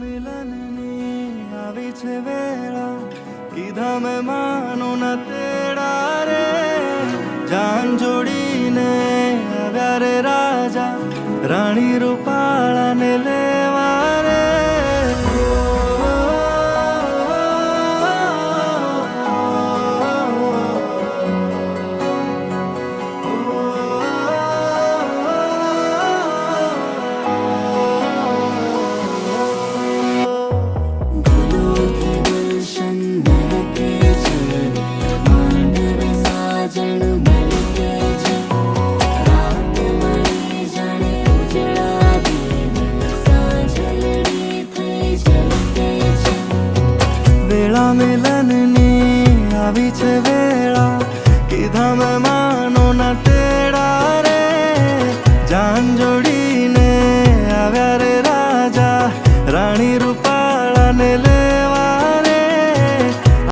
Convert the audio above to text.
મિલનની આવી છે વેળા. કીધા મેં, માનો ના તેડા રે. જાન જોડીને આવ્યા રે રાજા. રાણી રૂપાળાને આવી છે